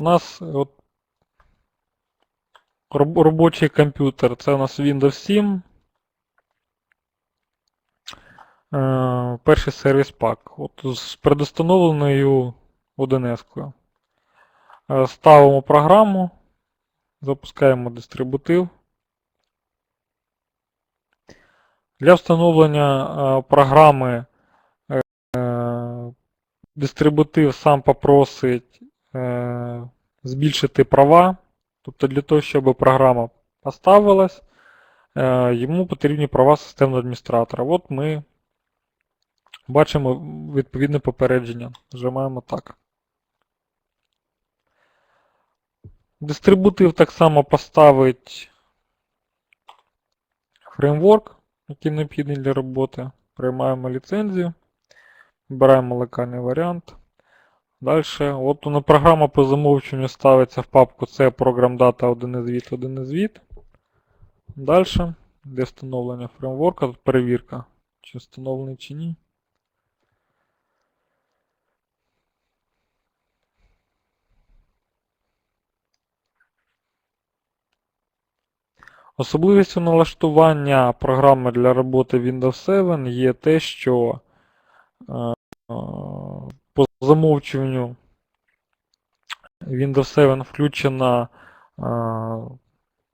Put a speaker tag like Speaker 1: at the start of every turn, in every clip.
Speaker 1: у нас от робочий комп'ютер. Це у нас Windows 7. Е, перший сервіс пак. От з предустановленою 1С. Е, Ставимо програму, запускаємо дистрибутив. Для встановлення е, програми дистрибутив сам попросить збільшити права. Тобто для того, щоб програма поставилась, е, йому потрібні права системного адміністратора. От ми бачимо відповідне попередження. Нажимаємо так. Дистрибутив так само поставить фреймворк, який необхідний для роботи. Приймаємо ліцензію, вибираємо локальний варіант. Далі, от вона програма по замовченню ставиться в папку C програм-дата 1 звіт, 1 звіт. Далі, для встановлення фреймворка, тут перевірка, чи встановлений чи ні. Особливістю налаштування програми для роботи Windows 7 є те, що е, е, замовчуванню Windows 7 включена е,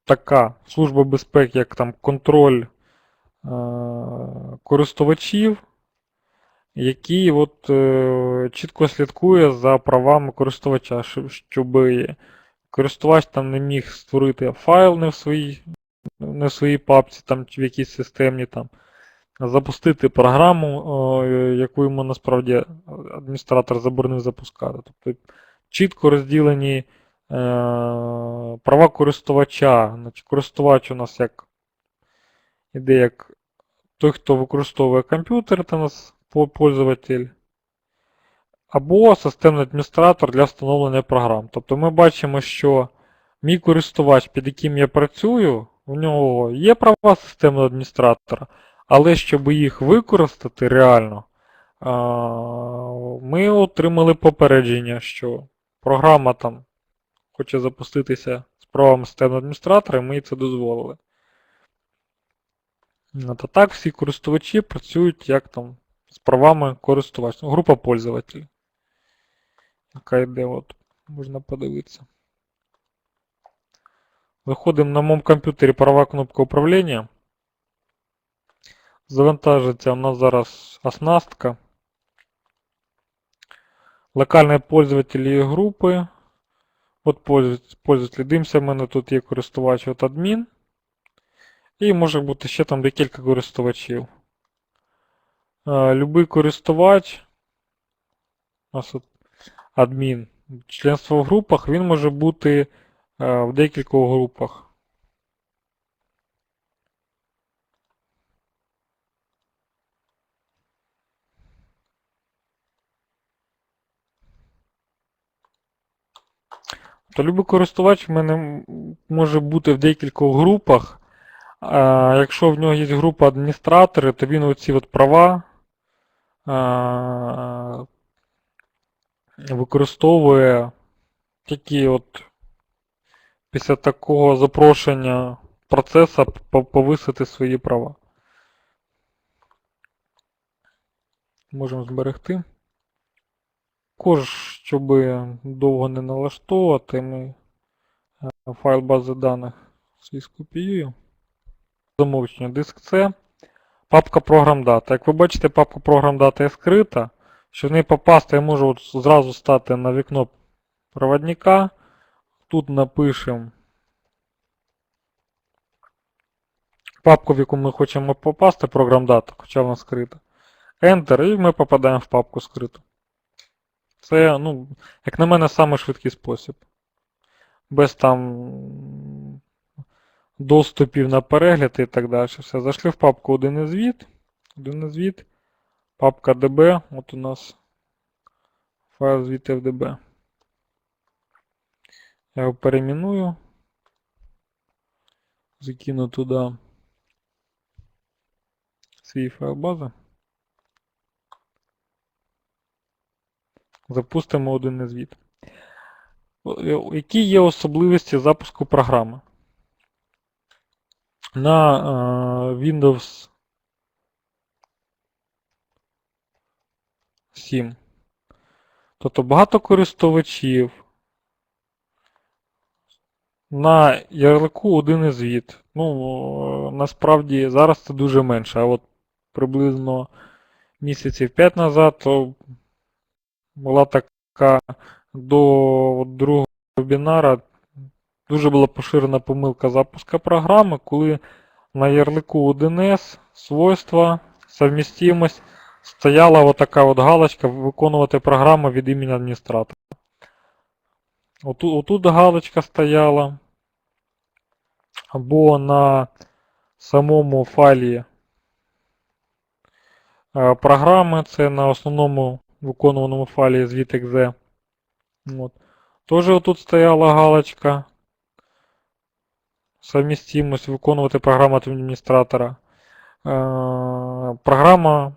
Speaker 1: така служба безпеки, як там контроль е, користувачів, який от, е, чітко слідкує за правами користувача, щоб, користувач там не міг створити файл не в своїй, не в своїй папці там, чи в якійсь системні там. Запустити програму, яку йому насправді адміністратор заборонив запускати. Тобто чітко розділені е, права користувача. Значить, користувач у нас як іде як той, хто використовує комп'ютер, це у нас пользователь, або системний адміністратор для встановлення програм. Тобто ми бачимо, що мій користувач, під яким я працюю, у нього є права системного адміністратора, але щоб їх використати реально, ми отримали попередження, що програма там хоче запуститися з правами системного адміністратора, і ми їй це дозволили. От, а так всі користувачі працюють як там з правами користувача. Ну, Група пользователів. Яка йде, от, можна подивитися. Виходимо на моєму комп'ютері права кнопка управління. Завантажиться у нас зараз оснастка. Локальні пользователі групи. От пользователь. Дивимося, в мене тут є користувач от адмін. І може бути ще там декілька користувачів. Е, Любий користувач, у нас адмін, членство в групах, він може бути е, в декількох групах. То любий користувач в мене може бути в декількох групах. А якщо в нього є група адміністратори, то він оці от права використовує тільки от після такого запрошення процесу повисити свої права. Можемо зберегти. Також, щоб довго не налаштовувати, ми е, файл бази даних свій скопіюю. Замовчення диск C. Папка програм дата. Як ви бачите, папка програм дата є скрита. Щоб в неї попасти, я можу от зразу стати на вікно проводника. Тут напишемо папку, в яку ми хочемо попасти, програм дата, хоча вона скрита. Enter, і ми попадаємо в папку скриту. Це, ну, як на мене, самий швидкий спосіб. Без там доступів на перегляд і так далі. Все. Зайшли в папку один звіт. Один звіт. Папка DB. От у нас файл звіт FDB. Я його перейменую. Закину туди свій файл бази. Запустимо один звіт. Які є особливості запуску програми? На е, Windows 7. Тобто багато користувачів. На ярлику один звіт. Ну, е, насправді зараз це дуже менше, а от приблизно місяців 5 назад то була така до другого вебінара дуже була поширена помилка запуска програми, коли на ярлику 1С свойства, совмістимость стояла отака от галочка виконувати програму від імені адміністратора. Отут, отут галочка стояла. Або на самому файлі е, програми, це на основному виконуваному файлі звіт.exe. От. Тоже отут стояла галочка. Совмістимость виконувати програму адміністратора. Е, Програма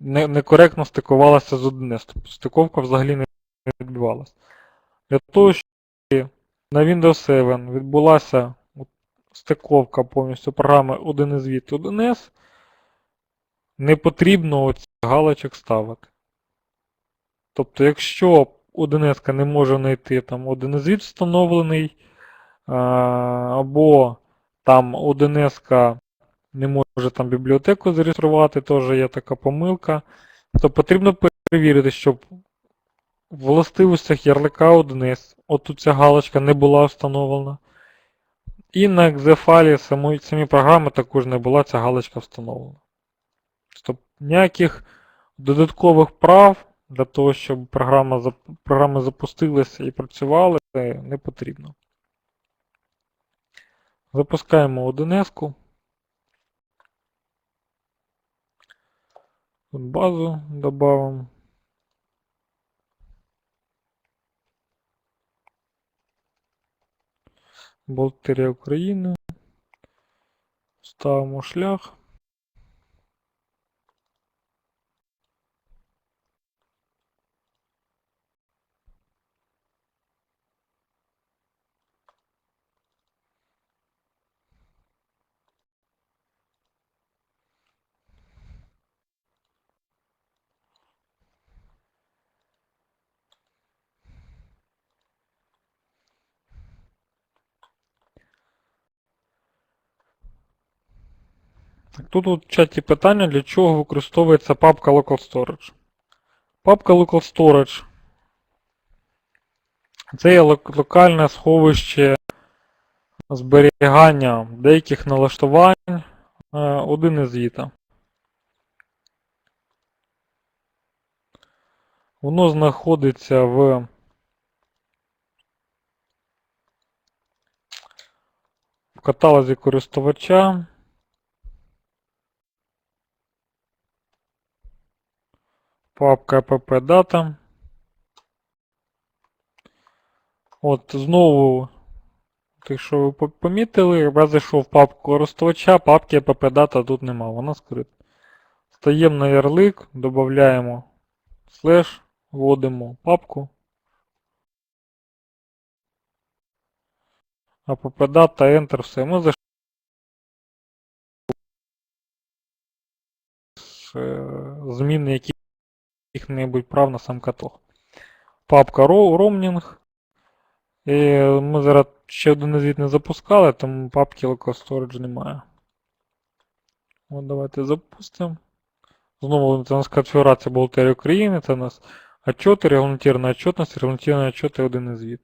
Speaker 1: не- некоректно стикувалася з 1С. Тобто стиковка взагалі не відбувалася. Для того, щоб на Windows 7 відбулася стиковка повністю програми 1С від 1С, не потрібно оцих галочок ставити. Тобто, якщо 1С не може знайти там 1С від встановлений, або там 1С не може там бібліотеку зареєструвати, теж є така помилка, то потрібно перевірити, щоб в властивостях ярлика 1С отут ця галочка не була встановлена. І на файлі самої, самі програми також не була ця галочка встановлена. Тобто ніяких додаткових прав для того, щоб програма, програми запустилися і працювали, не потрібно. Запускаємо 1С. Тут базу добавимо. Болтерія України. Ставимо шлях. Так, Тут в чаті питання, для чого використовується папка Local Storage. Папка Local Storage це є локальне сховище зберігання деяких налаштувань е, один із звіта. Воно знаходиться в каталозі користувача. Папка app data. От знову, якщо ви помітили, я зайшов в папку користувача, папки app data тут нема, вона скрита. Стаємо на ярлик, додаємо слеш, вводимо папку. app data, Enter, все. Ми зайшли е, зміни яких-небудь прав на сам каталог. Папка roaming. І ми зараз ще один звіт не запускали, тому папки local storage немає. От давайте запустимо. Знову це у нас конфігурація бухгалтерії України, це у нас отчети, регламентарна отчетність, регламентарні отчети один звіт.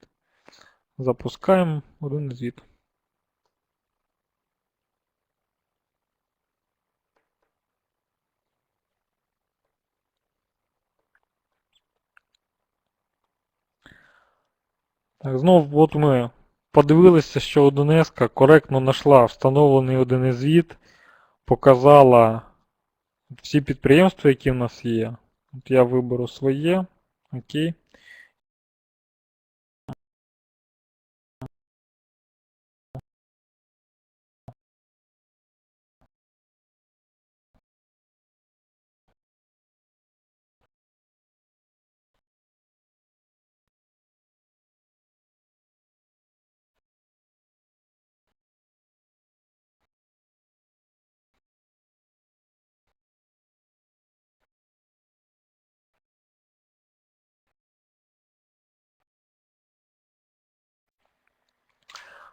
Speaker 1: Запускаємо один звіт. Так, знову от ми подивилися, що 1С коректно знайшла встановлений один звіт, показала всі підприємства, які в нас є. От я виберу своє. Окей.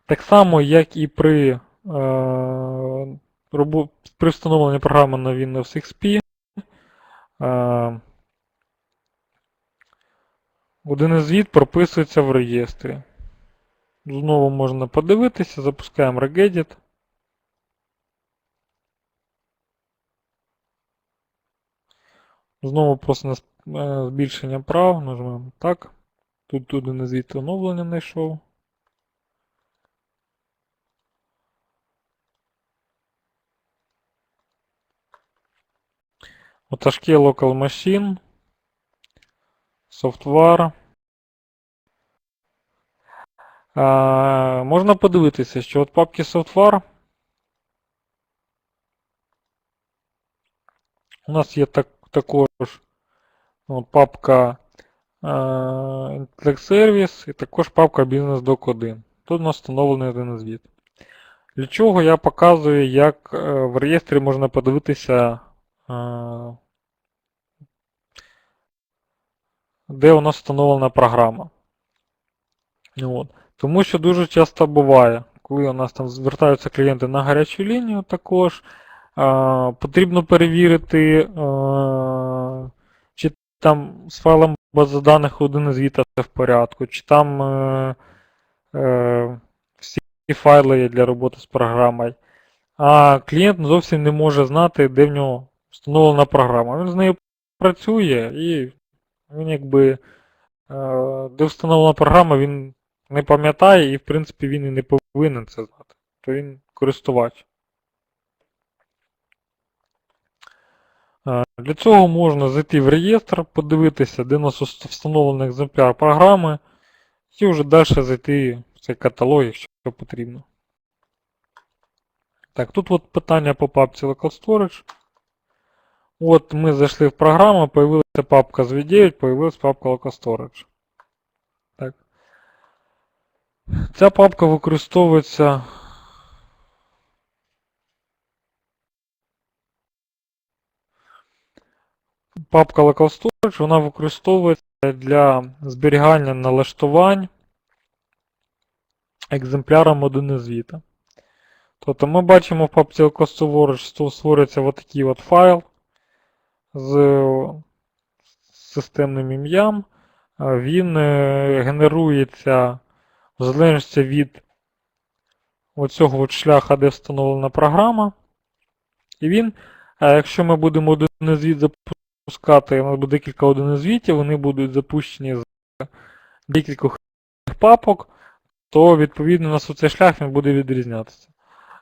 Speaker 1: Так само, як і при, е, при встановленні програми на Windows XP, е, один звіт прописується в реєстрі. Знову можна подивитися, запускаємо Regedit. Знову просто на е, збільшення прав, нажмемо так. Тут один звіт оновлення знайшов. Оташки Local Machine. Software. А, можна подивитися, що от папки Software у нас є так, також от, папка е, Intellect Service і також папка Business Doc 1. Тут у нас встановлений один звіт. Для чого я показую, як е, в реєстрі можна подивитися, де у нас встановлена програма. От. Тому що дуже часто буває, коли у нас там звертаються клієнти на гарячу лінію також, потрібно перевірити, чи там з файлом бази даних один із все в порядку, чи там е, е, всі файли є для роботи з програмою. А клієнт зовсім не може знати, де в нього встановлена програма. Він з нею працює і він якби е, де встановлена програма, він не пам'ятає і, в принципі, він і не повинен це знати. То він користувач. Е, Для цього можна зайти в реєстр, подивитися, де у нас встановлений екземпляр програми, і вже далі зайти в цей каталог, якщо потрібно. Так, тут от питання по папці Local Storage. От ми зайшли в програму, появилася папка з V9, появилась папка Local Storage. Так. Ця папка використовується Папка Local Storage вона використовується для зберігання налаштувань екземпляром один із звіта. Тобто ми бачимо в папці Local Storage створюється от такий от файл з системним ім'ям. Він е, генерується в залежності від оцього от шляха, де встановлена програма. І він, е, якщо ми будемо один звіт запускати, у нас буде декілька один звітів, вони будуть запущені з декількох папок, то відповідно у нас оцей шлях він буде відрізнятися.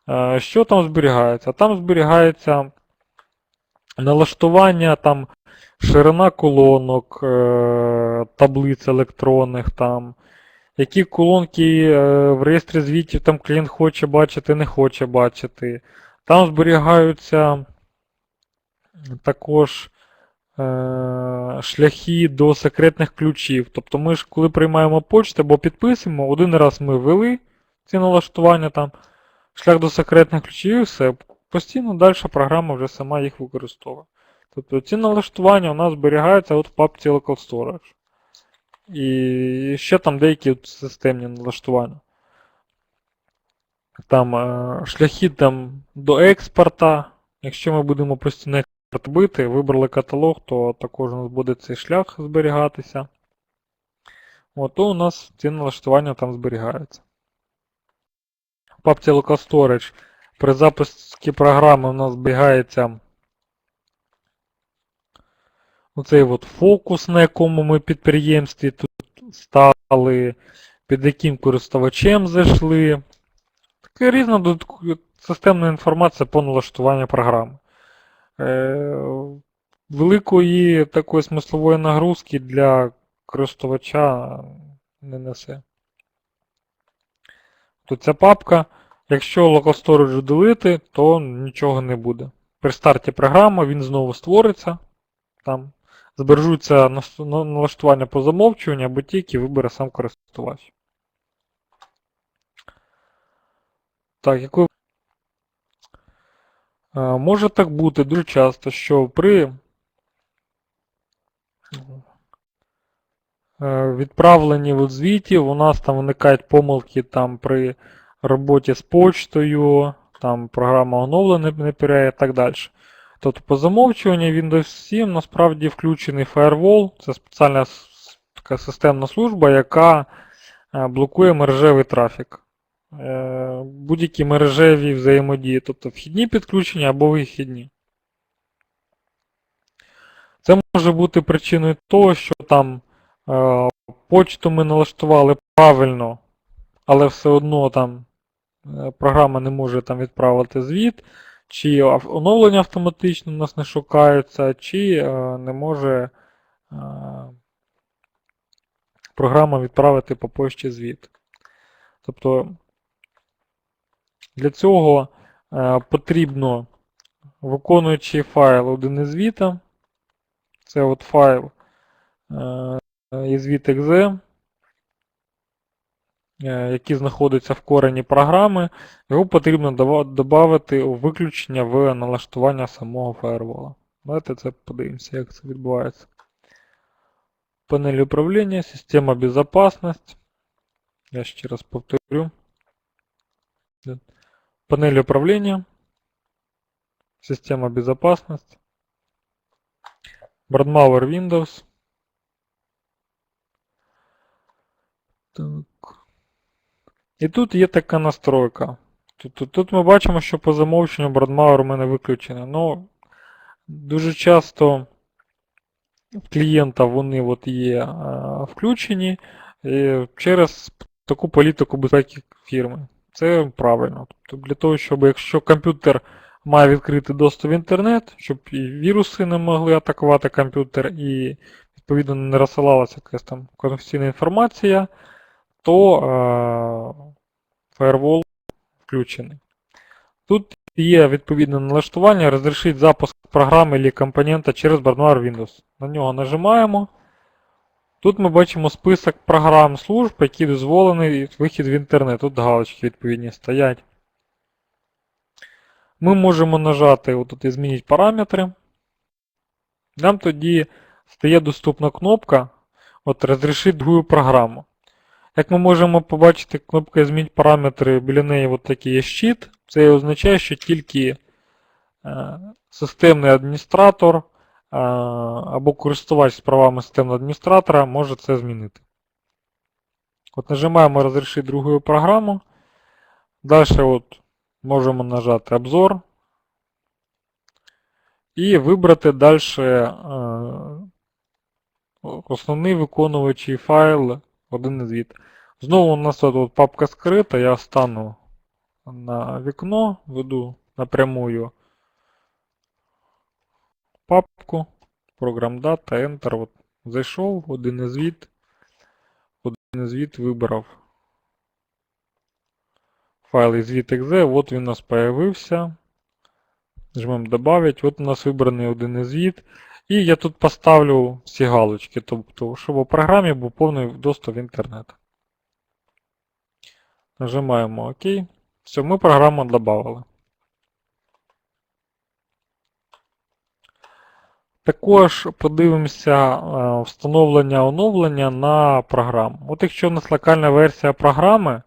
Speaker 1: Е, Що там зберігається? Там зберігається налаштування, там ширина колонок, е, таблиць електронних, там, які колонки е, в реєстрі звітів там клієнт хоче бачити, не хоче бачити. Там зберігаються також е, шляхи до секретних ключів. Тобто ми ж, коли приймаємо почту або підписуємо, один раз ми ввели ці налаштування, там, шлях до секретних ключів і все. Постійно далі програма вже сама їх використовує. Тобто ці налаштування у нас зберігаються от в папці Local Storage. І ще там деякі системні налаштування. Там е, шляхи там, до експорта. Якщо ми будемо постійно експорт бити, вибрали каталог, то також у нас буде цей шлях зберігатися. От, то у нас ці налаштування там зберігаються. В папці Local Storage при запуску програми у нас зберігається оцей от фокус, на якому ми підприємстві тут стали, під яким користувачем зайшли. Така різна системна інформація по налаштуванню програми. Е, великої такої смислової нагрузки для користувача не несе. То ця папка, якщо local storage удалити, то нічого не буде. При старті програми він знову створиться. Там збережуться налаштування по замовчуванню або ті, які вибере сам користувач. Так, яку... Е, Може так бути дуже часто, що при е, відправленні от звітів у нас там виникають помилки там при роботі з почтою, там програма оновлення не пере і так далі. Тобто по замовчуванню Windows 7 насправді включений Firewall, це спеціальна така системна служба, яка е, блокує мережевий трафік. Е, Будь-які мережеві взаємодії, тобто вхідні підключення або вихідні. Це може бути причиною того, що там е, почту ми налаштували правильно, але все одно там програма не може там відправити звіт, чи оновлення автоматично у нас не шукаються, чи е, не може е, програма відправити по пошті звіт. Тобто для цього е, потрібно виконуючий файл один із звіта. Це от файл е, із звіт.exe, е, який знаходиться в корені програми. Його потрібно додати у виключення в налаштування самого фаєрвола. Давайте це подивимося, як це відбувається. Панель управління, система безопасность. Я ще раз повторю. Панель управления, система безопасности, Brandmauer Windows. Так. І тут є така настройка. Тут, тут, тут ми бачимо, що по замовченню Brandmauer у мене виключений. Ну, дуже часто в клієнта вони от є е, включені е, через таку політику безпеки фірми. Це правильно. Тобто для того, щоб якщо комп'ютер має відкритий доступ в інтернет, щоб і віруси не могли атакувати комп'ютер, і відповідно не розсилалася якась там конфіденційна інформація, то е, Firewall включений. Тут є відповідне налаштування, розрішить запуск програми або компонента через Barnware Windows. На нього нажимаємо. Тут ми бачимо список програм служб, які дозволені вихід в інтернет. Тут галочки відповідні стоять. Ми можемо нажати отут і змінити параметри. Нам тоді стає доступна кнопка от «Розрішити другу програму. Як ми можемо побачити, кнопка Змінити параметри біля неї от такий є щит. Це означає, що тільки е, системний адміністратор е, або користувач з правами системного адміністратора може це змінити. От Нажимаємо Розрішити другу програму. Далі от можемо нажати Обзор. І вибрати далі е, основний виконуючий файл один із від. Знову у нас тут папка скрита, я стану на вікно, веду напрямую папку, програм дата, Enter. От, зайшов, один із від, один із від вибрав файл із від.exe, от він у нас появився. Жмемо добавить, от у нас вибраний один із від. І я тут поставлю всі галочки, тобто, щоб у програмі був повний доступ в інтернет. Нажимаємо ОК. Все, ми програму додали. Також подивимося е, встановлення оновлення на програму. От якщо у нас локальна версія програми,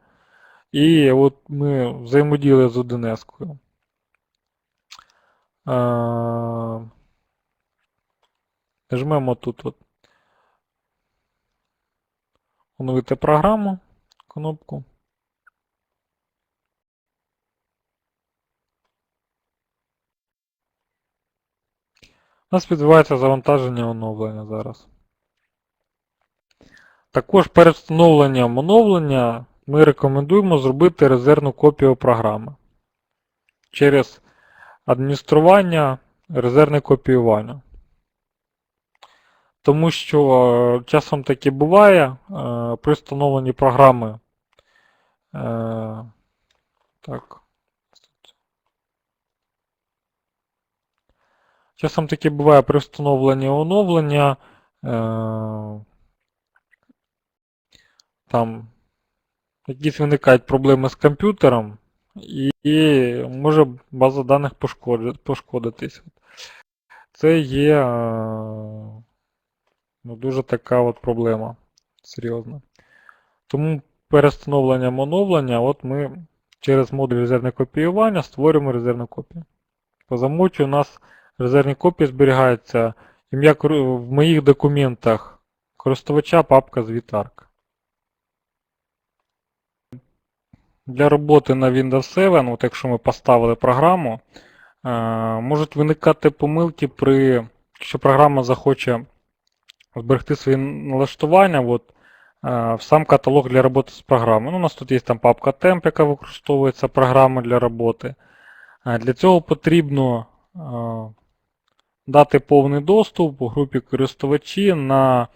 Speaker 1: і от ми взаємодіяли з 1С. Нажмемо тут от оновити програму кнопку. У нас відбувається завантаження оновлення зараз. Також перед встановленням оновлення ми рекомендуємо зробити резервну копію програми через адміністрування резервне копіювання. Тому що е, часом таке буває е, при встановленні програми. Е, так. Часом таке буває при встановленні оновлення. Там якісь виникають проблеми з комп'ютером, і, може база даних пошкодитись. Це є ну, дуже така от проблема серйозна. Тому перед встановленням оновлення от ми через модуль резервне копіювання створюємо резервну копію. По замовчу у нас резервні копії зберігаються ім'я в моїх документах користувача папка звітарк. Для роботи на Windows 7, от якщо ми поставили програму, е, можуть виникати помилки при, якщо програма захоче зберегти свої налаштування от, е, в сам каталог для роботи з програмою. Ну, у нас тут є там папка temp, яка використовується програми для роботи. Е, Для цього потрібно е, дати повний доступ у групі користувачі на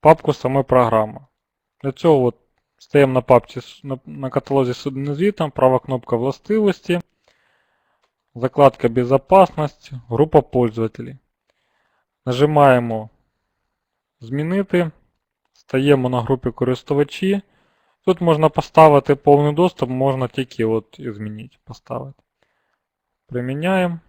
Speaker 1: папку самої програми. Для цього от стаємо на папці на, каталозі з одним звітом, права кнопка властивості, закладка Безопасність, група пользователей. Нажимаємо Змінити, стаємо на групі користувачі. Тут можна поставити повний доступ, можна тільки от і змінити, поставити. Приміняємо.